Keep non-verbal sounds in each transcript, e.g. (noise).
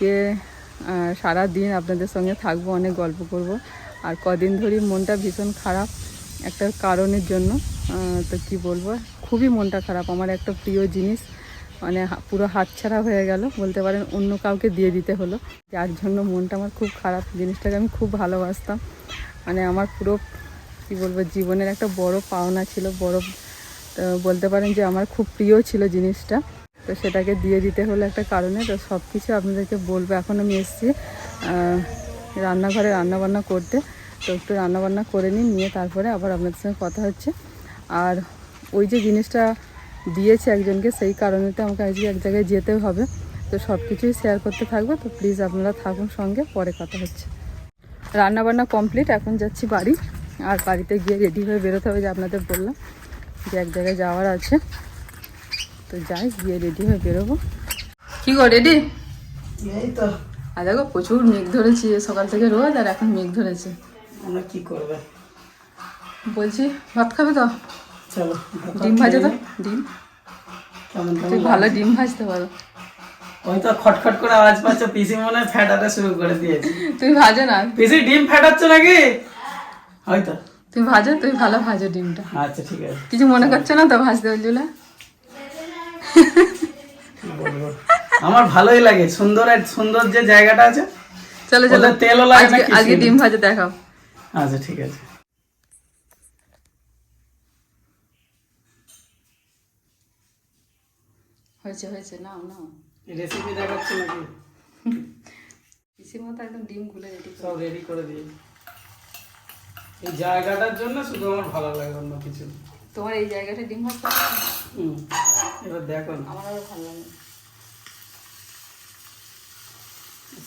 আজকে সারা দিন আপনাদের সঙ্গে থাকব, অনেক গল্প করব। আর কদিন ধরেই মনটা ভীষণ খারাপ একটা কারণের জন্য তো কি বলব, খুবই মনটা খারাপ। আমার একটা প্রিয় জিনিস মানে পুরো হাতছাড়া হয়ে গেল, বলতে পারেন অন্য কাউকে দিয়ে দিতে হলো। যার জন্য মনটা আমার খুব খারাপ, জিনিসটাকে আমি খুব ভালোবাসতাম। মানে আমার পুরো, কি বলব, জীবনের একটা বড় পাওনা ছিল, বড় বলতে পারেন যে আমার খুব প্রিয় ছিল জিনিসটা। তো সেটাকে দিয়ে দিতে হলো একটা কারণে, তো সব কিছু আপনাদেরকে বলব। এখন আমি এসেছি রান্নাঘরে রান্নাবান্না করতে। তো একটু রান্নাবান্না করে নিই, নিয়ে তারপরে আবার আপনাদের সঙ্গে কথা হচ্ছে। আর ওই যে জিনিসটা দিয়েছে একজনকে, সেই কারণেতে আমাকে আজকে এক জায়গায় যেতে হবে। তো সব কিছুই শেয়ার করতে থাকব, তো প্লিজ আপনারা থাকুন সঙ্গে, পরে কথা হচ্ছে। রান্নাবান্না কমপ্লিট এখন যাচ্ছি বাড়ি। আর বাড়িতে গিয়ে রেডি হয়ে বেরোতে হবে, যে আপনাদের বললাম যে এক জায়গায় যাওয়ার আছে। তো যাই গিয়ে রেডি হয়ে বেরোবো। কি গো রেডি? এই তো। আর দেখো প্রচুর মেঘ ধরেছি সকাল থেকে রোদ আর এখন মেঘ ধরেছে। আমরা কি করবে? বলছি ভাত খাবে তো? চলো ডিম ভাজে তো? ডিম? তুই ভালো ডিম ভাজতে পারো। ওই তো খটখট করে আওয়াজ পাচ্ছ পিসি মনে ফ্যাটাতে শুরু করে দিয়েছে। তুই ভাজো না। পিসি ডিম ফ্যাটাচ্ছ নাকি? হয়তো তুই ভাজো তুই ভালো ভাজো ডিমটা। আচ্ছা ঠিক আছে। কিছু মনে করছ না তো ভাজতে বলছিল আমার ভালোই লাগে। সুন্দর সুন্দর যে জায়গাটা আছে চলো চলো। তেলও লাগে আজকে আজকে ডিম ভাজা দেখাও। আচ্ছা ঠিক আছে। হয়েছে হয়েছে নাও নাও। রেসিপি দেখাচ্ছ নাকি? পিসির মতো একদম ডিম গুলে রেডি সব রেডি করে দিয়ে এই জায়গাটার জন্য শুধু আমার ভালো লাগে অন্য কিছু। তোমার এই জায়গাটা ডিম না? হুম এবার দেখো আমার আরও ভালো লাগে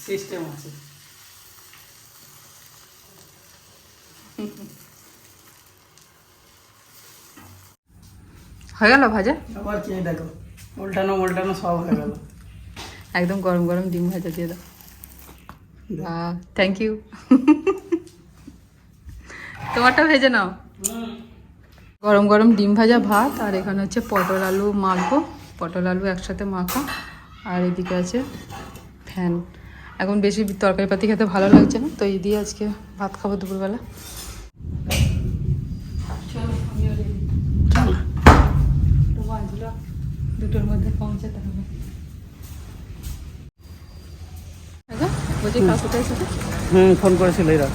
সিস্টেম আছে। হয়ে গেল ভাজা? আবার কি দেখো উল্টানো উল্টানো সব হয়ে গেল। একদম গরম গরম ডিম ভাজা দিয়ে দাও। থ্যাংক ইউ তোমারটা ভেজে নাও। গরম গরম ডিম ভাজা ভাত আর এখানে হচ্ছে পটল আলু মাখবো। পটল আলু একসাথে মাখা আর এদিকে আছে ফ্যান। এখন বেশি তরকারি পাতি খেতে ভালো লাগছে না তো এই দিয়ে আজকে ভাত খাব দুপুরবেলা। দুটোর মধ্যে পৌঁছাতে হবে। দেখো, বলছি হুম ফোন করেছিল এরা।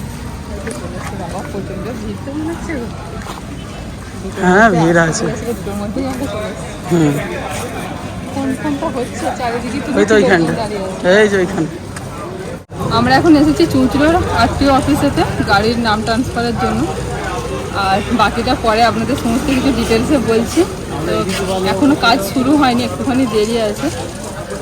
বাবা প্রচণ্ড ভিড় তো মনে হচ্ছে। হ্যাঁ ভিড় আছে। হুম। ওই তো ওইখানটা। এই যে আমরা এখন এসেছি চুঁচড়োর আত্মীয় অফিসেতে, গাড়ির নাম ট্রান্সফারের জন্য। আর বাকিটা পরে আপনাদের সমস্ত কিছু ডিটেলসে বলছি। তো এখনও কাজ শুরু হয়নি, একটুখানি দেরি আছে।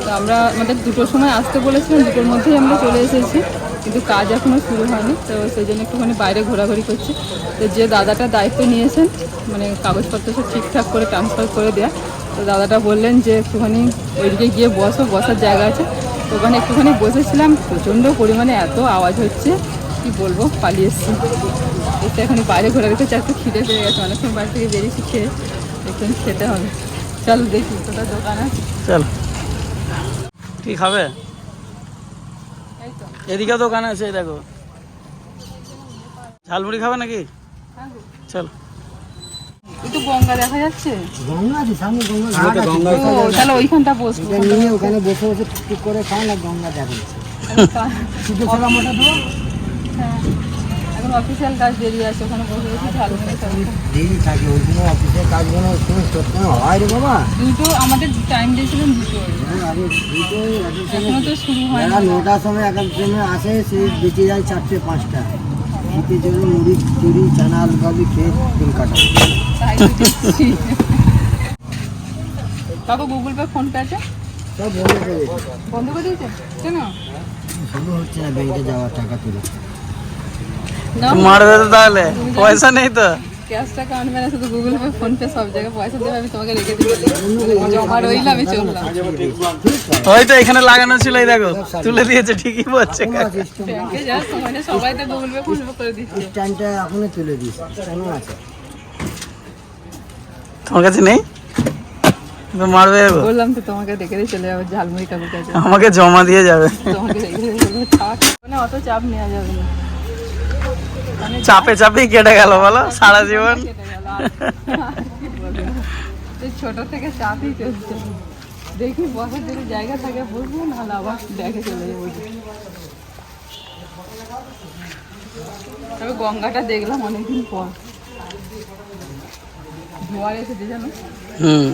তো আমরা আমাদের দুটোর সময় আসতে বলেছিলাম, দুটোর মধ্যেই আমরা চলে এসেছি। কিন্তু কাজ এখনও শুরু হয়নি তো সেই জন্য একটুখানি বাইরে ঘোরাঘুরি করছি। তো যে দাদাটা দায়িত্ব নিয়েছেন মানে কাগজপত্র সব ঠিকঠাক করে ট্রান্সফার করে দেয়া তো দাদাটা বললেন যে একটুখানি ওইদিকে গিয়ে বসো বসার জায়গা আছে। তো ওখানে একটুখানি বসেছিলাম প্রচণ্ড পরিমাণে এত আওয়াজ হচ্ছে কি বলব পালিয়ে এসছি। এসে এখন বাইরে ঘোরাঘুরি করছে একটু খিদে পেয়ে গেছে অনেকক্ষণ বাড়ি থেকে বেরিয়েছি খেয়ে একটু খেতে হবে। চল দেখি কোথাও দোকান আছে। চল। কি খাবে? তো এদিকে দোকান আছে দেখো। ঝালমুড়ি খাবে নাকি? হ্যাঁ চল। একটু গঙ্গা দেখা যাচ্ছে? গঙ্গা আছে সামনে গঙ্গা ঘাট আছে। ও তাহলে ওইখানটা বসবো। নিয়ে ওখানে বসে বসে করে খান আর গঙ্গা দেখেন শুধু ছোলা মোটা দেবো? হ্যাঁ এখন অফিসিয়াল কাজ বেরিয়ে আছে ওখানে বসে বসে দেরি থাকে ওই সময় করতে হয় রে বাবা। দুটো আমাদের টাইম দিয়েছিলেন দুটো। হ্যাঁ, এখনও তো শুরু হয়নি। বেলা নটার সময় এক সময় আসে সে বেঁচে যায় চারটে পাঁচটা। শীতের জন্য মুড়ি চুরি চানা আলু কাবি খেয়ে দিন কাটা। কাকু গুগল পে ফোন পে আছে? সব বন্ধ করে দিয়েছে। বন্ধ করে দিয়েছে? কেন? শুরু হচ্ছে না ব্যাংকে যাওয়ার টাকা তুলে। না মারবে তো তাহলে? পয়সা নেই তো? ক্যাশ টাকা আনবে না শুধু গুগল পে ফোন পে সব জায়গায় পয়সা দেবে আমি তোমাকে রেখে দিবি জমা রইলে আমি চললাম। ওই এখানে লাগানো ছিল এই দেখো তুলে দিয়েছে ঠিকই বলছে সিস্টেম ব্যাংকে যা সময় নেই, সবাই তো গুগল পে ফোন পে করে দিচ্ছে। স্ট্যান্ডটা এখনও তুলে দিস স্ট্যান্ডও আছে। তোমার কাছে নেই? মারবে বললাম তো তোমাকে দেখে দিয়ে চলে যাবে ঝালমুড়ি কাকুর কাছে। আমাকে জমা দিয়ে যাবে। তোমাকে দেখে দিয়ে বলব, থাক অত চাপ নেওয়া যাবে না। চাপে চাপেই কেটে গেল বলো? সারা জীবন? ছোট থেকে চাপই চলছে। দেখি বসার যদি জায়গা থাকে বসবো নাহলে আবার দেখে চলে যাব। তবে গঙ্গাটা দেখলাম অনেকদিন পর। জোয়ার এসেছে জানো? হুম।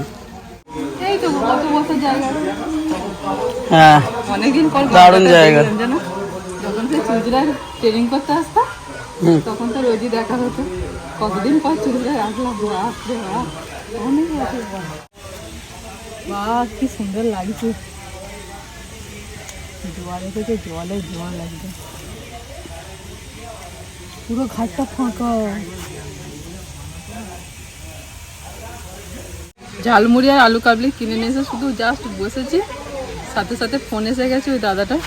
এই তো কত বছর জায়গা? হ্যাঁ। অনেকদিন পর দারুণ জায়গা। জানো? যখন সে চুচড়ার ট্রেনিং করতে আসতাম। তখন তো রোজই দেখা হতো। কতদিন পর বাপ বাপ অনেক বাহ, কি সুন্দর লাগছে। জোয়ার এসেছে জলে জোয়ার পুরো ঘাটটা ফাঁকা। ঝালমুড়ি আর আলু কাবলি কিনে নিয়ে এসে শুধু জাস্ট বসেছি। সাথে সাথে ফোন এসে গেছে ওই দাদাটা।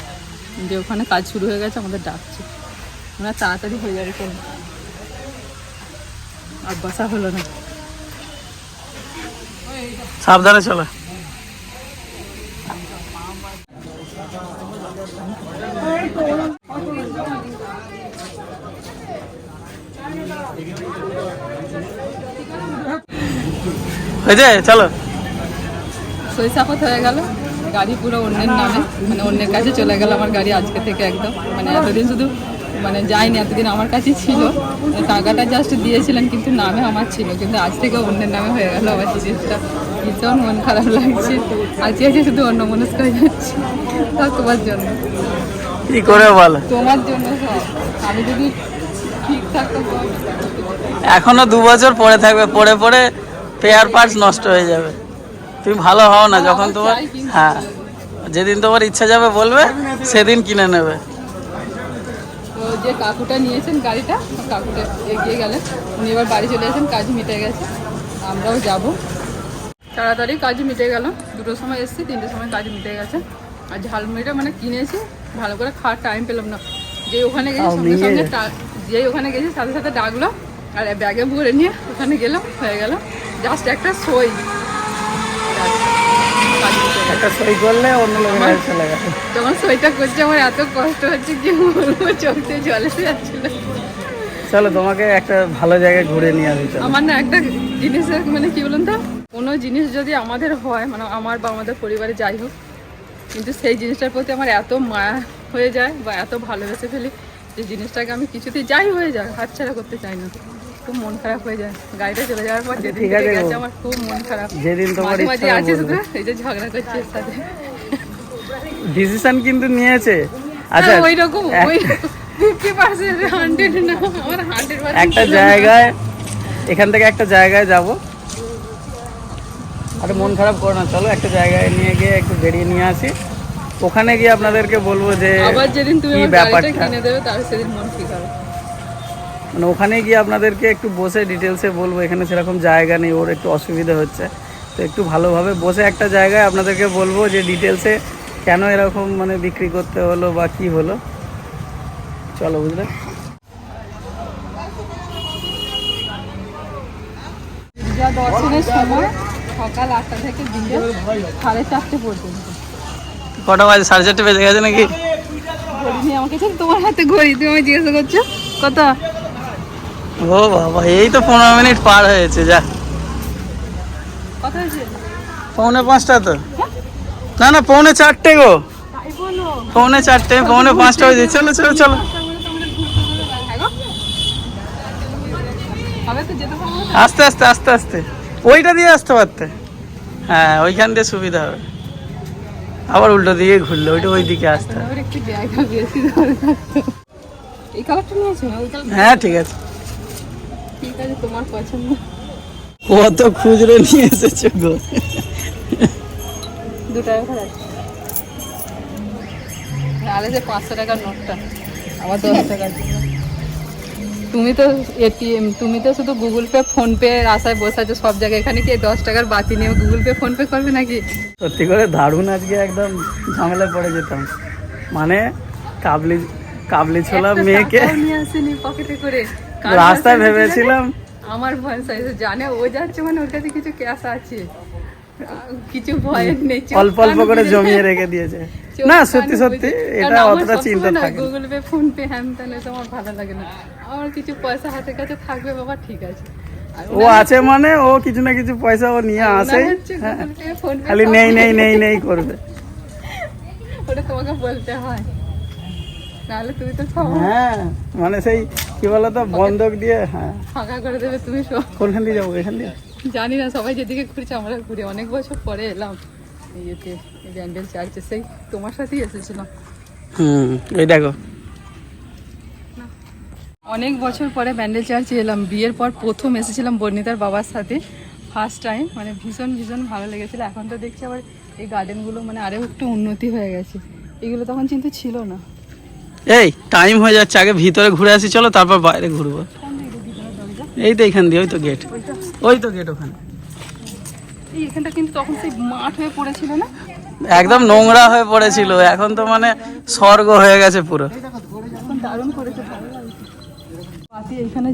যে ওখানে কাজ শুরু হয়ে গেছে, আমাদের ডাকছে। ওনার তাড়াতাড়ি হয়ে যাবে চলো আর বসা হলো না। সাবধানে চলো। হয়েছে চলো। শৈশাপত হয়ে গেল। গাড়ি পুরো অন্যের নামে মানে অন্যের কাছে চলে গেল আমার গাড়ি আজকে থেকে একদম। মানে এতদিন শুধু মানে যায়নি এতদিন আমার কাছে ছিল। টাকাটা জাস্ট দিয়েছিলেন কিন্তু নামে আমার ছিল। কিন্তু আজ থেকে অন্যের নামে হয়ে গেল আমার জিনিসটা। ভীষণ মন খারাপ লাগছে। আজকে আজকে শুধু অন্য মনস্ক হয়ে যাচ্ছে। সব তোমার জন্য। কি করে বলো? তোমার জন্য আমি যদি ঠিক থাকতো বল। এখনও দু বছর পরে থাকবে পরে পরে পেয়ার পার্টস নষ্ট হয়ে যাবে। তুমি ভালো হও না যখন তোমার হ্যাঁ। যেদিন তোমার ইচ্ছা যাবে বলবে সেদিন কিনে নেবে। তো যে কাকুটা নিয়েছেন গাড়িটা কাকুটা এগিয়ে গেলেন। উনি এবার বাড়ি চলে গেছেন কাজ মিটে গেছে। আমরাও যাব। তাড়াতাড়ি কাজ মিটে গেল। দুটোর সময় এসেছি তিনটের সময় কাজ মিটে গেছে। আর ঝালমুড়িটা মানে কিনেছি ভালো করে খাওয়ার টাইম পেলাম না। যে ওখানে গেছি সঙ্গে সঙ্গে যেই ওখানে গেছি সাথে সাথে ডাকলো। আর ব্যাগে ভরে নিয়ে ওখানে গেলাম হয়ে গেল। জাস্ট একটা সই। একটা সই করলে অন্য লোকের চলে গেছে। যখন সইটা করছে আমার এত কষ্ট হচ্ছে কি বলব জল যাচ্ছিল চলো তোমাকে একটা ভালো জায়গায় ঘুরে নিয়ে আসি আমার না একটা জিনিসের মানে কি বলুন তো? কোনো জিনিস যদি আমাদের হয় মানে আমার বা আমাদের পরিবারে যাই হোক কিন্তু সেই জিনিসটার প্রতি আমার এত মায়া হয়ে যায় বা এত ভালোবেসে ফেলি যে জিনিসটাকে আমি কিছুতেই যাই হয়ে যায় হাতছাড়া করতে চাই না। খুব মন খারাপ হয়ে যায়। গাড়িটা চলে যাওয়ার পর যেদিন থেকে গেছে আমার খুব মন খারাপ। যেদিন তোমার মাঝে আছে শুধু এই যে ঝগড়া করছে এর সাথে। ডিসিশন কিন্তু নিয়েছে। আচ্ছা ওই রকম ওই না আমার একটা জায়গায় এখান থেকে একটা জায়গায় যাব। আরে মন খারাপ করো না চলো একটা জায়গায় নিয়ে গিয়ে একটু বেরিয়ে নিয়ে আসি। ওখানে গিয়ে আপনাদেরকে বলব যে আবার যেদিন তুমি ব্যাপারটা। কিনে দেবে তাহলে সেদিন মন ঠিক হবে। মানে ওখানে গিয়ে আপনাদেরকে একটু বসে ডিটেলসে বলব এখানে সেরকম জায়গা নেই ওর একটু অসুবিধা হচ্ছে। তো একটু ভালোভাবে বসে একটা জায়গায় আপনাদেরকে বলব যে ডিটেলসে কেন এরকম মানে বিক্রি করতে হলো বা কি হলো। চলো বুঝলে? দর্শনের সময় সকাল আটটা থেকে বিকেল সাড়ে চারটে পর্যন্ত। কটা বাজে? সাড়ে চারটে বেজে গেছে নাকি? ঘড়ি নিয়ে আমাকে তোমার হাতে ঘড়ি তুমি আমায় জিজ্ঞাসা করছ? কত? ও বাবা এই তো পনেরো মিনিট পার হয়েছে যা। পৌনে পাঁচটা তো। না না পৌনে চারটে গো। পৌনে চারটে পৌনে পাঁচটা হয়েছে চলো চলো চলো। আস্তে আস্তে আস্তে আস্তে। ওইটা দিয়ে আসতে পারতে। হ্যাঁ ওইখান দিয়ে সুবিধা হবে। আবার উল্টো দিকে ঘুরলে ওইটা ওই দিকে আসতে হ্যাঁ ঠিক আছে। ঠিক আছে তোমার পছন্দ। কত খুচরো নিয়ে এসেছ গো। দু টাকা। নাহলে যে পাঁচশো টাকার নোটটা আবার দশ টাকার তুমি তো এটিএম তুমি তো শুধু গুগল পে ফোন পে আশায় বসে আছো সব জায়গায়। এখানে কি দশ টাকার বাতি নিয়ে গুগল পে ফোন পে করবে নাকি? সত্যি করে দারুণ আজকে একদম ঝামেলায় পড়ে যেতাম। মানে কাবলি কাবলি ছোলা মেয়েকে নিয়ে আসেনি পকেটে কার। রাস্তায় ভেবেছিলাম। আমার ভয় এসে জানে ও যাচ্ছে মানে ওর কাছে কিছু ক্যাশ আছে। কিছু ভয় নেই অল্প অল্প করে জমিয়ে রেখে দিয়েছে। না সত্যি সত্যি এটা অতটা চিন্তা থাকে। গুগল পে ফোন পে হ্যান ত্যান এসব আমার ভালো লাগে না। আমার কিছু পয়সা হাতের কাছে থাকবে বাবা ঠিক আছে। ও আছে মানে ও কিছু না কিছু পয়সা ও নিয়ে আসে। হ্যাঁ খালি নেই নেই নেই নেই করবে। ওটা তোমাকে বলতে হয়। নাহলে তুমি তো সব হ্যাঁ মানে সেই কি বলতো বন্ধক দিয়ে হ্যাঁ। ফাঁকা করে দেবে তুমি সব কোনখান দিয়ে যাব এখান দিয়ে? জানি না সবাই যেদিকে ঘুরছে আমরা ঘুরে। অনেক বছর পরে এলাম। ইয়েতে ব্যান্ডেল চার্চে। সেই তোমার সাথেই এসেছিলাম। হুম এই দেখো। অনেক বছর পরে ব্যান্ডেল চার্চে এলাম। বিয়ের পর প্রথম এসেছিলাম বর্ণিতার বাবার সাথে। ফার্স্ট টাইম মানে ভীষণ ভীষণ ভালো লেগেছিল। এখন তো দেখছি আবার এই গার্ডেনগুলো মানে আরও একটু উন্নতি হয়ে গেছে। এগুলো তখন কিন্তু ছিল না। এই টাইম হয়ে যাচ্ছে আগে ভিতরে ঘুরে আসি চলো তারপর বাইরে ঘুরবো। এই তো এখান দিয়ে ওই তো গেট ওই তো। গেট ওখানে। এখানটা কিন্তু তখন সেই মাঠ হয়ে পড়েছিল না? একদম নোংরা হয়ে পড়েছিল এখন তো মানে স্বর্গ হয়ে গেছে পুরো। দারুণ করেছে। এখানে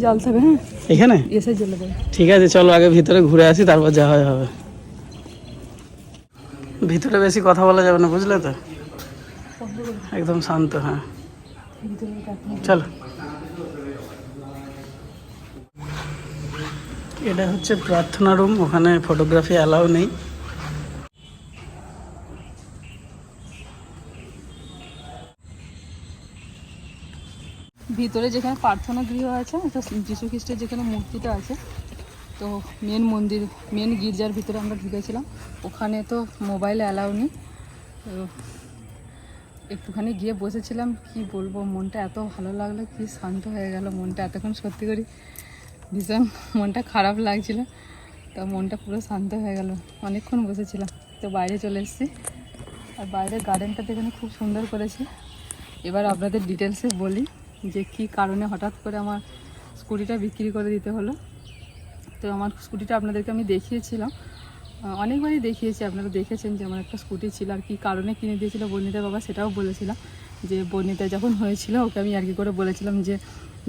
হ্যাঁ? এখানে? এসে জ্বলে ঠিক আছে চলো আগে ভিতরে ঘুরে আসি তারপর যা হয় হবে। ভিতরে বেশি কথা বলা যাবে না বুঝলে তো? একদম শান্ত হ্যাঁ। চলো। এটা হচ্ছে প্রার্থনা রুম ওখানে ফটোগ্রাফি অ্যালাউ নেই। ভিতরে যেখানে প্রার্থনা গৃহ আছে যীশু খ্রিস্টের যেখানে মূর্তিটা আছে, তো মেন মন্দির মেন গির্জার ভিতরে আমরা ঢুকেছিলাম। ওখানে তো মোবাইল অ্যালাউ নেই একটুখানি গিয়ে বসেছিলাম, কি বলব, মনটা এত ভালো লাগল, কি শান্ত হয়ে গেল মনটা এতক্ষণ সত্যি করি। ভীষণ মনটা খারাপ লাগছিল, তো মনটা পুরো শান্ত হয়ে গেল। অনেকক্ষণ বসেছিলাম, তো বাইরে চলে এসেছি। আর বাইরের গার্ডেনটা দেখে খুব সুন্দর করেছে। এবার আপনাদের ডিটেলসে বলি যে কি কারণে হঠাৎ করে আমার স্কুটিটা বিক্রি করে দিতে হলো। তো আমার স্কুটিটা আপনাদেরকে আমি দেখিয়েছিলাম। অনেকবারই দেখিয়েছি, আপনারা দেখেছেন যে আমার একটা স্কুটি ছিল আর কি কারণে কিনে দিয়েছিল বর্ণিতা বাবা, সেটাও বলেছিলাম যে বর্ণিতা যখন হয়েছিল ওকে আমি আর কি করে বলেছিলাম যে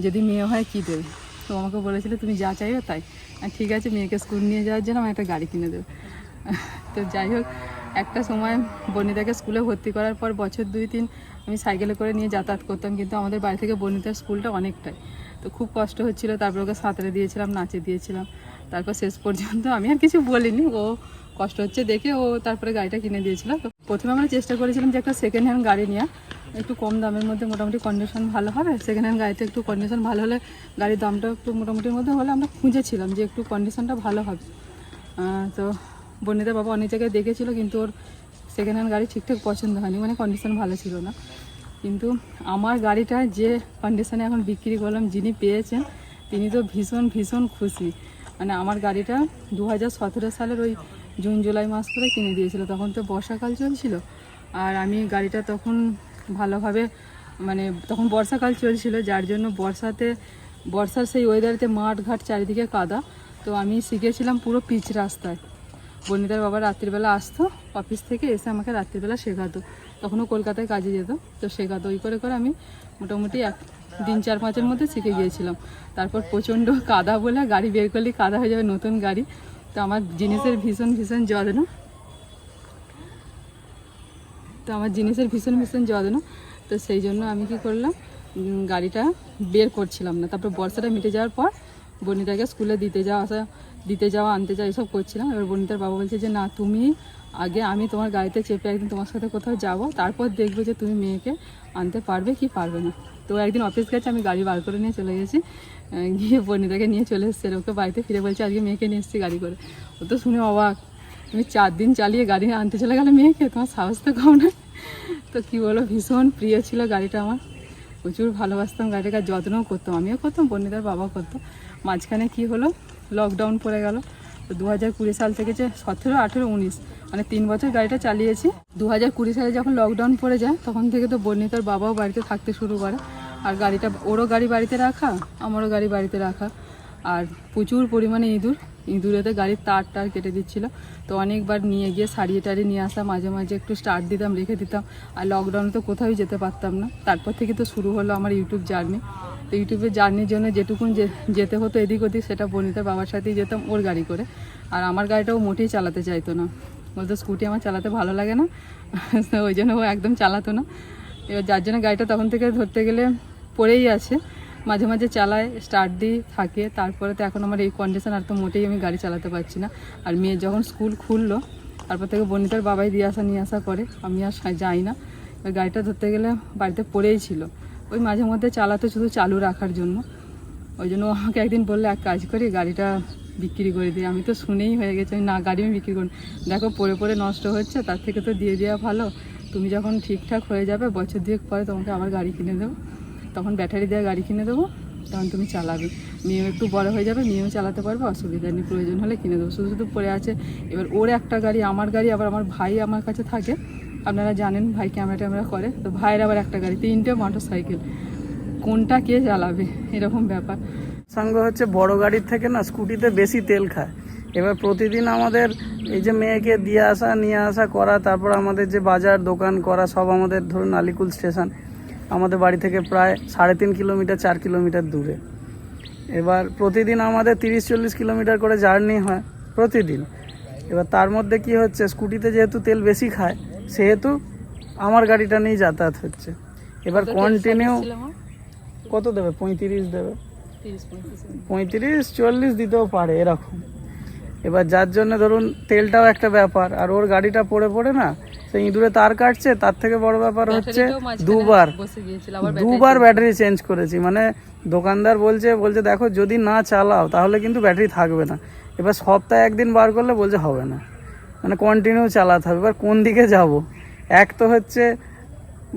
যদি মেয়ে হয় কী দেবে? তো আমাকে বলেছিল, তুমি যা চাইবে তাই। ঠিক আছে, মেয়েকে স্কুল নিয়ে যাওয়ার জন্য আমার একটা গাড়ি কিনে দেবে। তো যাই হোক, একটা সময় বর্ণিতাকে স্কুলে ভর্তি করার পর বছর দুই তিন আমি সাইকেলে করে নিয়ে যাতায়াত করতাম, কিন্তু আমাদের বাড়ি থেকে বর্ণিতার স্কুলটা অনেকটাই। তো খুব কষ্ট হচ্ছিল, তারপর ওকে সাঁতারে দিয়েছিলাম নাচে দিয়েছিলাম। তারপর শেষ পর্যন্ত আমি আর কিছু বলিনি। ও কষ্ট হচ্ছে দেখে ও তারপরে গাড়িটা কিনে দিয়েছিল। তো প্রথমে আমরা চেষ্টা করেছিলাম যে একটা সেকেন্ড হ্যান্ড গাড়ি নেওয়া একটু কম দামের মধ্যে মোটামুটি কন্ডিশন ভালো হবে। সেকেন্ড হ্যান্ড গাড়িতে একটু কন্ডিশন ভালো হলে গাড়ির দামটা একটু মোটামুটির মধ্যে হলে আমরা খুঁজেছিলাম যে একটু কন্ডিশনটা ভালো হবে। তো বর্ণিতা বাবা অনেক জায়গায় দেখেছিল কিন্তু ওর সেকেন্ড হ্যান্ড গাড়ি ঠিকঠাক পছন্দ হয়নি। মানে কন্ডিশন ভালো ছিল না। কিন্তু আমার গাড়িটা যে কন্ডিশনে এখন বিক্রি করলাম, যিনি পেয়েছেন, তিনি তো ভীষণ ভীষণ খুশি। মানে আমার গাড়িটা দু হাজার সতেরো সালের ওই জুন, জুলাই মাস করে কিনে দিয়েছিল। তখন তো বর্ষাকাল চলছিল। আর আমি গাড়িটা তখন ভালোভাবে মানে তখন বর্ষাকাল চলছিল, যার জন্য বর্ষাতে, বর্ষার সেই ওয়েদারেতে মাঠ ঘাট চারিদিকে কাদা। তো আমি শিখেছিলাম পুরো পিচ রাস্তায়। বর্ণিতার বাবা রাত্রিবেলা আসতো অফিস থেকে এসে আমাকে রাত্রিবেলা শেখাতো। তখনও কলকাতায় কাজে যেত, তো শেখাতো। ওই করে করে আমি মোটামুটি এক দিন চার পাঁচের মধ্যে শিখে গিয়েছিলাম। তারপর প্রচণ্ড কাদা বলে গাড়ি বের করলে কাদা হয়ে যাবে নতুন গাড়ি। তো আমার জিনিসের ভীষণ ভীষণ যত্ন। তো আমার জিনিসের ভীষণ ভীষণ যত্ন। তো সেই জন্য আমি কি করলাম গাড়িটা বের করছিলাম না। তারপর বর্ষাটা মিটে যাওয়ার পর বনিতাকে স্কুলে দিতে যাওয়া, আসা, দিতে যাওয়া, আনতে যাওয়া, এসব করছিলাম। এবার বনিতার বাবা বলছে যে, না, তুমি আগে আমি তোমার গাড়িতে চেপে একদিন তোমার সাথে কোথাও যাব। তারপর দেখব যে তুমি মেয়েকে আনতে পারবে কি পারবে না। তো একদিন অফিস গেছে, আমি গাড়ি বার করে নিয়ে চলে গেছি। গিয়ে বনিতাকে নিয়ে চলে এসছে ওকে বাড়িতে ফিরে বলছে, আজকে মেয়েকে নিয়ে এসেছি গাড়ি করে। ও তো শুনে অবাক। তুমি চার দিন চালিয়ে গাড়ি আনতে চলে গেলে মেয়েকে, তোমার সাহস তো কম না? তো কী বলো ভীষণ প্রিয় ছিল গাড়িটা আমার। প্রচুর ভালোবাসতাম গাড়িটাকে যত্নও করতাম, আমিও করতাম বন্যিতার বাবা করতো। মাঝখানে কি হলো লকডাউন পড়ে গেল। তো দু হাজার কুড়ি সাল থেকে যে সতেরো, আঠেরো, উনিশ মানে তিন বছর গাড়িটা চালিয়েছি। দু হাজার কুড়ি সালে যখন লকডাউন পড়ে যায়, তখন থেকে তো বর্ণিতার বাবাও বাড়িতে থাকতে শুরু করে। আর গাড়িটা ওরও গাড়ি বাড়িতে রাখা, আমারও গাড়ি বাড়িতে রাখা। আর প্রচুর পরিমাণে ইঁদুর। ইঁদুরেতে গাড়ির তার টার কেটে দিচ্ছিল। তো অনেকবার নিয়ে গিয়ে সারিয়ে টারিয়ে নিয়ে আসা, মাঝে মাঝে একটু স্টার্ট দিতাম, রেখে দিতাম। আর লকডাউনে তো কোথাও যেতে পারতাম না। তারপর থেকে তো শুরু হলো আমার ইউটিউব জার্নি তো ইউটিউবে জার্নির জন্য যেটুকুন যেতে হতো এদিক ওদিক, সেটা বনিতার বাবার সাথেই যেতাম, ওর গাড়ি করে। আর আমার গাড়িটাও মোটেই চালাতে চাইতো না। বলতো, স্কুটি আমার চালাতে ভালো লাগে না। (laughs) ওই জন্য ও একদম চালাতো না। এবার যার জন্য গাড়িটা তখন থেকে ধরতে গেলে পড়েই আছে। মাঝে মাঝে চালায় স্টার্ট দিই থাকে। তারপরে তো এখন আমার এই কন্ডিশন আর তো মোটেই আমি গাড়ি চালাতে পারছি না। আর মেয়ে যখন স্কুল খুললো, তারপর থেকে বনিতার বাবাই দিয়ে আসা, নিয়ে আসা করে। আমি আর যাই না। এবার গাড়িটা ধরতে গেলে বাড়িতে পড়েই ছিল। ওই মাঝে মধ্যে চালাতে শুধু চালু রাখার জন্য। ওই জন্য আমাকে একদিন বললে, এক কাজ করি, গাড়িটা বিক্রি করে দিই আমি তো শুনেই হয়ে গেছে, না, গাড়ি আমি বিক্রি করি দেখো পরে পরে নষ্ট হচ্ছে। তার থেকে তো দিয়ে দেওয়া ভালো। তুমি যখন ঠিকঠাক হয়ে যাবে, বছর দুয়েক পরে তোমাকে আবার গাড়ি কিনে দেবো। তখন ব্যাটারি দেওয়া গাড়ি কিনে দেবো, তখন তুমি চালাবে। মেয়েও একটু বড় হয়ে যাবে, মেয়েও চালাতে পারবে, অসুবিধা নেই, প্রয়োজন হলে কিনে দেবো। শুধু শুধু পড়ে আছে। এবার ওর একটা গাড়ি, আমার গাড়ি, আবার আমার ভাই আমার কাছে থাকে। আপনারা জানেন, ভাই ক্যামেরা ট্যামেরা করে। তো ভাইয়ের আবার একটা গাড়ি, তিনটে মোটর সাইকেল কোনটা কে চালাবে? এরকম ব্যাপার। সঙ্গে হচ্ছে, বড় গাড়ির থেকে না স্কুটিতে বেশি তেল খায়। এবার প্রতিদিন আমাদের এই যে মেয়েকে দিয়ে আসা, নিয়ে আসা, করা, তারপর আমাদের যে বাজার দোকান করা, সব আমাদের ধরুন আলিকুল স্টেশন আমাদের বাড়ি থেকে প্রায় সাড়ে তিন কিলোমিটার চার কিলোমিটার দূরে। এবার প্রতিদিন আমাদের তিরিশ চল্লিশ কিলোমিটার করে জার্নি হয় প্রতিদিন। এবার তার মধ্যে কি হচ্ছে স্কুটিতে যেহেতু তেল বেশি খায় সেহেতু আমার গাড়িটা নিয়েই যাতায়াত হচ্ছে। এবার কন্টিনিউ কত দেবে? পঁয়ত্রিশ দেবে? তিরিশ পঁয়ত্রিশ। পঁয়ত্রিশ চল্লিশ দিতেও পারে এরকম। এবার যার জন্য ধরুন তেলটাও একটা ব্যাপার আর ওর গাড়িটা পড়ে পড়ে না সেই ইঁদুরে তার কাটছে তার থেকে বড় ব্যাপার হচ্ছে দুবার। দুবার ব্যাটারি চেঞ্জ করেছি মানে দোকানদার বলছে বলছে দেখো যদি না চালাও তাহলে কিন্তু ব্যাটারি থাকবে না। এবার সপ্তাহে একদিন বার করলে বলছে হবে না। মানে কন্টিনিউ চালাতে হবে। এবার কোন দিকে যাব? এক তো হচ্ছে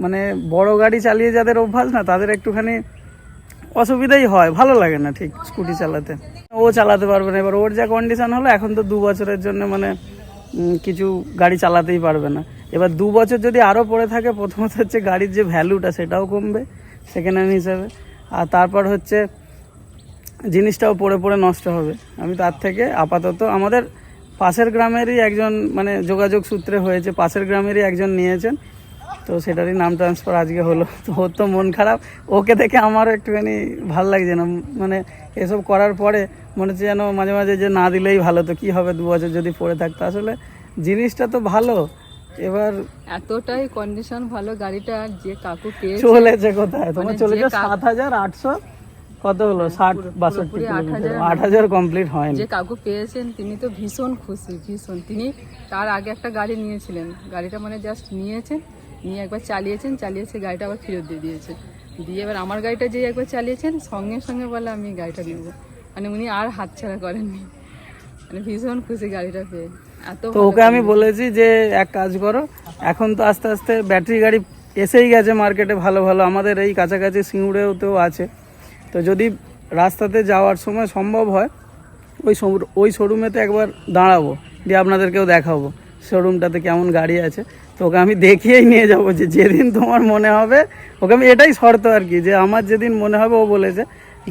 মানে বড় গাড়ি চালিয়ে যাদের অভ্যাস না তাদের একটুখানি অসুবিধাই হয় ভালো লাগে না ঠিক স্কুটি চালাতে। ও চালাতে পারবে না। এবার ওর যা কন্ডিশন হলো, এখন তো দু বছরের জন্য মানে কিছু গাড়ি চালাতেই পারবে না। এবার দু বছর যদি আরও পড়ে থাকে, প্রথমত হচ্ছে গাড়ির যে ভ্যালুটা সেটাও কমবে সেকেন্ড হ্যান্ড হিসাবে। আর তারপর হচ্ছে, জিনিসটাও পড়ে পড়ে নষ্ট হবে। আমি তার থেকে আপাতত আমাদের পাশের গ্রামেরই একজন মানে যোগাযোগ সূত্রে হয়েছে, পাশের গ্রামেরই একজন নিয়েছেন। তো সেটারই নাম ট্রান্সফার আজকে হলো। তো ওর তো মন খারাপ। ওকে দেখে আমারও একটুখানি ভালো লাগছে না। মানে এসব করার পরে মনে হচ্ছে যেন মাঝে মাঝে যে না দিলেই ভালো। তো কি হবে দু বছর যদি পড়ে থাকতো? আসলে জিনিসটা তো ভালো। এবার এতটাই কন্ডিশন ভালো গাড়িটা যে কাকু চলেছে কোথায়? তোমার মানে চলেছে যে সাত হাজার আটশো? কত হলো? ষাট বাষট্টি আট হাজার কমপ্লিট হয়নি। যে কাকু পেয়েছেন তিনি তো ভীষণ খুশি ভীষণ। তিনি তার আগে একটা গাড়ি নিয়েছিলেন। গাড়িটা মানে জাস্ট নিয়েছেন। নিয়ে একবার চালিয়েছেন চালিয়েছে গাড়িটা আবার ফেরত দিয়ে দিয়েছে। দিয়ে এবার আমার গাড়িটা যেই একবার চালিয়েছেন সঙ্গে সঙ্গে বলে আমি গাড়িটা নেব। মানে উনি আর হাতছাড়া করেননি। মানে ভীষণ খুশি গাড়িটা পেয়ে। এত তো ওকে আমি বলেছি যে এক কাজ করো এখন তো আস্তে আস্তে ব্যাটারি গাড়ি এসেই গেছে মার্কেটে ভালো ভালো। আমাদের এই কাছাকাছি সিঙ্গুড়েও তো আছে। তো যদি রাস্তাতে যাওয়ার সময় সম্ভব হয় ওই ওই শোরুমেতে একবার দাঁড়াবো দিয়ে আপনাদেরকেও দেখাবো। শোরুমটাতে কেমন গাড়ি আছে। তো ওকে আমি দেখিয়েই নিয়ে যাব যে যেদিন তোমার মনে হবে ওকে আমি এটাই শর্ত আর কি যে আমার যেদিন মনে হবে ও বলেছে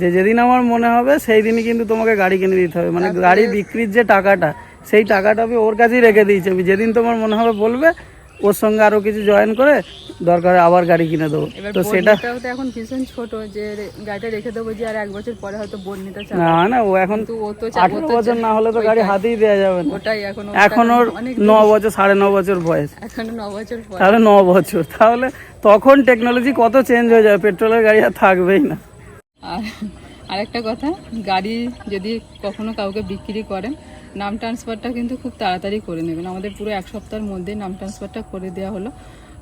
যে যেদিন আমার মনে হবে সেই দিনই কিন্তু তোমাকে গাড়ি কিনে দিতে হবে। মানে গাড়ি বিক্রির যে টাকাটা সেই টাকাটা আমি ওর কাছেই রেখে দিয়েছি আমি। যেদিন তোমার মনে হবে বলবে ওর সঙ্গে আরও কিছু জয়েন করে দরকার আবার গাড়ি কিনে দেবো। তো সেটা তো এখন ভীষণ ছোট যে গাড়িটা রেখে দেবো যে আর এক বছর পরে হয়তো চালাবে না না ও এখন ও তো আঠেরো বছর না হলে তো গাড়ি হাতেই দেওয়া যাবে না। ওটাই এখন এখন ওর ন বছর সাড়ে ন বছর বয়স। এখনও ন বছর তাহলে ন বছর। তাহলে তখন টেকনোলজি কত চেঞ্জ হয়ে যাবে? পেট্রোলের গাড়ি আর থাকবেই না। আর আরেকটা কথা গাড়ি যদি কখনো কাউকে বিক্রি করেন নাম ট্রান্সফারটা কিন্তু খুব তাড়াতাড়ি করে নেবেন। আমাদের পুরো এক সপ্তাহের মধ্যেই নাম ট্রান্সফারটা করে দেওয়া হলো।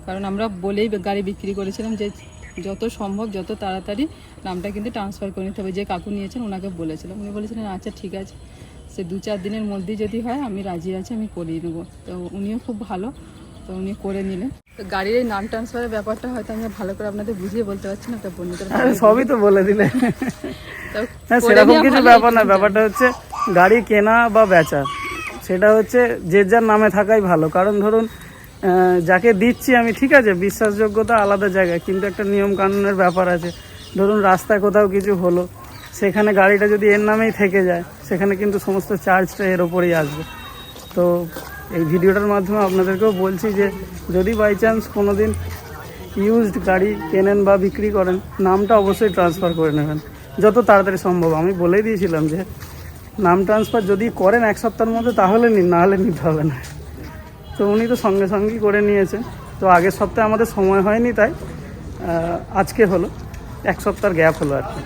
কারণ আমরা বলেই গাড়ি বিক্রি করেছিলাম যে যত সম্ভব যত তাড়াতাড়ি নামটা কিন্তু ট্রান্সফার করে নিতে হবে। যে কাকু নিয়েছেন ওনাকে বলেছিলাম। উনি বলেছিলেন আচ্ছা ঠিক আছে। সে দু চার দিনের মধ্যেই যদি হয় আমি রাজি আছি আমি করিয়ে নেব। তো উনিও খুব ভালো। তো উনি করে নিলেন। তো গাড়ির এই নাম ট্রান্সফারের ব্যাপারটা হয়তো আমি ভালো করে আপনাদের বুঝিয়ে বলতে পারছি না তো বন্ধুদের সবই তো বলে দিলে। তো হ্যাঁ সেরকম কিছু ব্যাপার না। ব্যাপারটা হচ্ছে গাড়ি কেনা বা বেচা, সেটা হচ্ছে যে যার নামে থাকাই ভালো। কারণ ধরুন যাকে দিচ্ছি আমি, ঠিক আছে, বিশ্বাসযোগ্যতা আলাদা জায়গায় কিন্তু একটা নিয়ম কানুনের ব্যাপার আছে। ধরুন, রাস্তায় কোথাও কিছু হলো, সেখানে গাড়িটা যদি এর নামেই থেকে যায়, সেখানে কিন্তু সমস্ত চার্জটা এর ওপরেই আসবে। তো এই ভিডিওটার মাধ্যমে আপনাদেরকেও বলছি যে, যদি বাই চান্স কোনো দিন ইউজড গাড়ি কেনেন বা বিক্রি করেন, নামটা অবশ্যই ট্রান্সফার করে নেবেন। যত তাড়াতাড়ি সম্ভব। আমি বলেই দিয়েছিলাম যে নাম ট্রান্সফার যদি করেন এক সপ্তাহের মধ্যে তাহলে নিন নাহলে নিতে হবে না। তো উনি তো সঙ্গে সঙ্গেই করে নিয়েছেন তো আগের সপ্তাহে আমাদের সময় হয়নি তাই আজকে হলো। এক সপ্তাহের গ্যাপ হলো আর কি।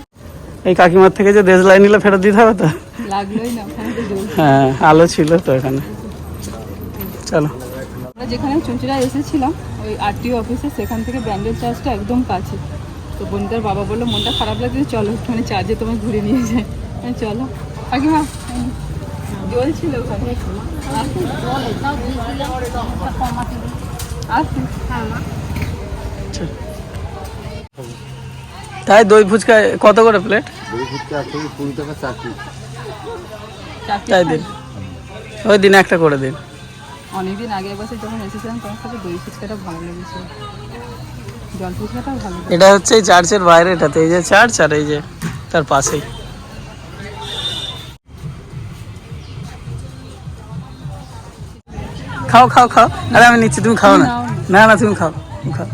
এই কাকিমার থেকে যে দেশলাই নিলে ফেরত দিতে হবে তো? ওখানে হ্যাঁ আলো ছিল তো এখানে। চলো। আমরা যেখানে চুঁচুড়া এসেছিলাম ওই আরটিও অফিসে সেখান থেকে ব্যান্ডেল চার্জটা একদম কাছে। তো বনিতার বাবা বলল মনটা খারাপ লাগছে চলো একটুখানি চার্জে তোমায় ঘুরে নিয়ে যায় চলো। কাকিমা জল ছিল ওখানে। আসুন। আসুন। তাই দই ফুচকা কত করে প্লেট দই ফুচকা আছে কুড়ি টাকা চারটি তাই দিন। ওই দিন একটা করে দিন। অনেকদিন আগে বছর যখন এসেছিলাম তোমার সাথে দই ফুচকাটা ভালো লেগেছিল জল ফুচকাটাও ভালো এটা হচ্ছে এই চার্চের বাইরে এটাতে এই যে চার্চ আর এই যে তার পাশেই। খাও খাও খাও। আরে আমি নিচ্ছি তুমি খাও না। না। না তুমি খাও খাও।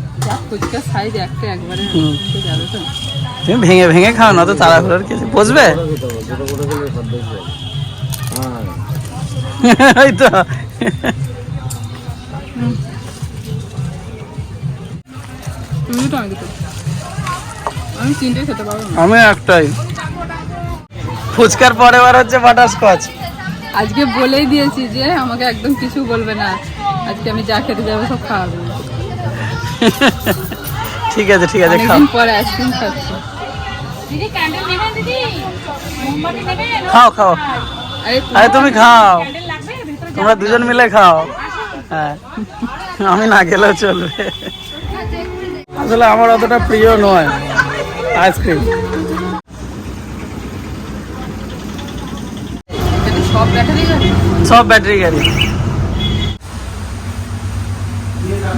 তুমি ভেঙে ভেঙে খাও না তো তাড়াহুড়োর কিছু বসবে? ওই তো। আমি একটাই। ফুচকার পরে বার হচ্ছে বাটার স্কচ। আজকে বলেই দিয়েছি যে আমাকে একদম কিছু বলবে না। আজকে আমি যা খেতে যাব সব খাওয়াবো। ঠিক আছে ঠিক আছে খাও। পরে আইসক্রিম খাচ্ছি। খাও খাও। আরে আরে তুমি খাও। তোমরা দুজন মিলে খাও। হ্যাঁ। আমি না গেলেও চলবে। আসলে আমার অতটা প্রিয় নয় আইসক্রিম এটা সব ব্যাটারি গাড়ি?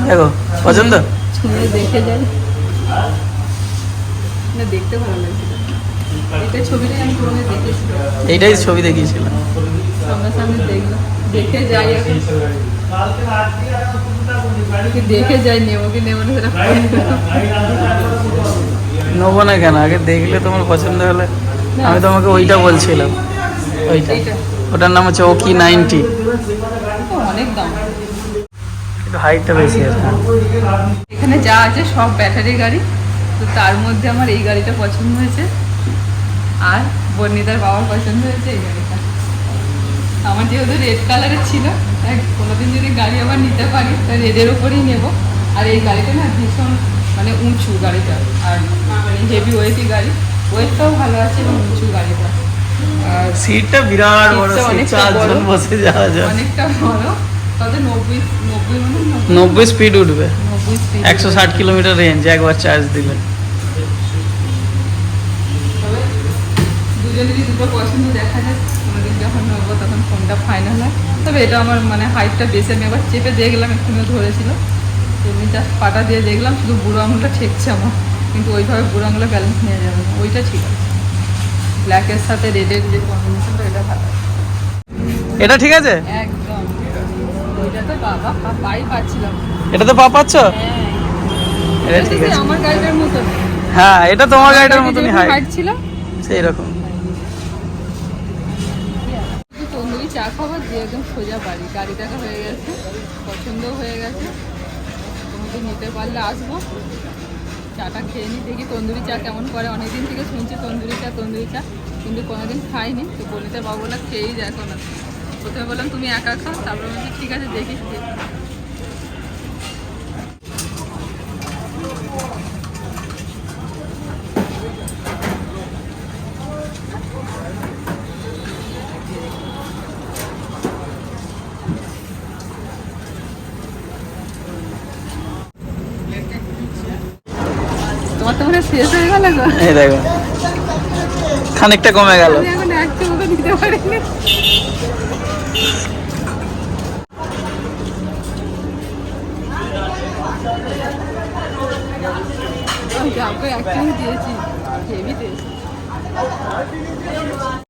দেখো পছন্দ? দেখে যাই। না দেখতে ভালো লাগছে এটা ছবিটাই আমি তোমাকে দেখেছিলাম এইটাই ছবি দেখিয়েছিলাম। দেখে যাই কি দেখে যাই নেব কি নেব না। নেব না কেন? আগে দেখলে তোমার পছন্দ হলে। আমি তোমাকে ওইটা বলছিলাম। ওইটা। ওটার নাম হচ্ছে ওকি নাইনটি। অনেক দাম। হাইটটা বেশি আছে। এখানে যা আছে সব ব্যাটারি গাড়ি। তো তার মধ্যে আমার এই গাড়িটা পছন্দ হয়েছে। আর বর্ণিতার বাবার পছন্দ হয়েছে এই গাড়িটা। আমার যেহেতু রেড কালারের ছিল তাই কোনোদিন যদি গাড়ি আবার নিতে পারি তাই রেডের ওপরেই নেব। আর এই গাড়িটা না ভীষণ মানে উঁচু গাড়িটা আর মানে হেভি ওয়েটই গাড়ি। ওয়েটটাও ভালো আছে এবং উঁচু গাড়িটা। সিটটা বিরাট বড় সিট চারজন বসে যাওয়া যায় অনেকটা বড়। কত নব্বই নব্বই মানে নব্বই- স্পিড উঠবে। একশো ষাট কিলোমিটার রেঞ্জ একবার চার্জ দিলে। দুজনেরই দুটো পছন্দ দেখা যায় কোনোদিন যখন নেব তখন ফোনটা ফাইনাল হয়। তবে এটা আমার মানে হাইটটা বেশি আমি একবার চেপে দেখলাম একটুখানি ধরেছিল। এমনি জাস্ট পাটা দিয়ে দেখলাম শুধু বুড়ো আঙুলটা ঠেকছে আমার। কিন্তু ওইভাবে বুড়ো আঙুলে ব্যালেন্স নেওয়া যাবে না। ওইটা ঠিক আছে। ব্ল্যাকের সাথে রেডের যে কম্বিনেশনটা এটা ভালো। এটা ঠিক আছে? একদম। ওইটা তো বাবা পাই পাচ্ছিলাম। এটা তো পা পাচ্ছ? হ্যাঁ। এটা ঠিক আছে। আমার গাড়িটার মতো হ্যাঁ এটা তোমার গাড়িটার মতনই হাইট হাইট ছিল। সেই রকম তন্দুরি চা খাবার দিয়ে একদম সোজা বাড়ি। গাড়ি দেখা হয়ে গেছে পছন্দও হয়ে গেছে। তোমাকে নিতে পারলে আসব। চাটা খেয়ে নিই, দেখি তন্দুরি চা কেমন করে। অনেকদিন থেকে শুনছি তন্দুরি চা তন্দুরি চা, কিন্তু কোনোদিন খাইনি। তো বলিতে বাবু না, খেয়েই দেখো না। প্রথমে বললাম, তুমি একা খাও, তারপরে বলছি, ঠিক আছে দেখি খেয়ে। তোমার তো মনে হয় শেষ হয়ে গেল গো এই দেখো। খানিকটা কমে গেল। আমি এখন এক চুমুকও নিতে পারিনি। যাব এক দিয়েছি।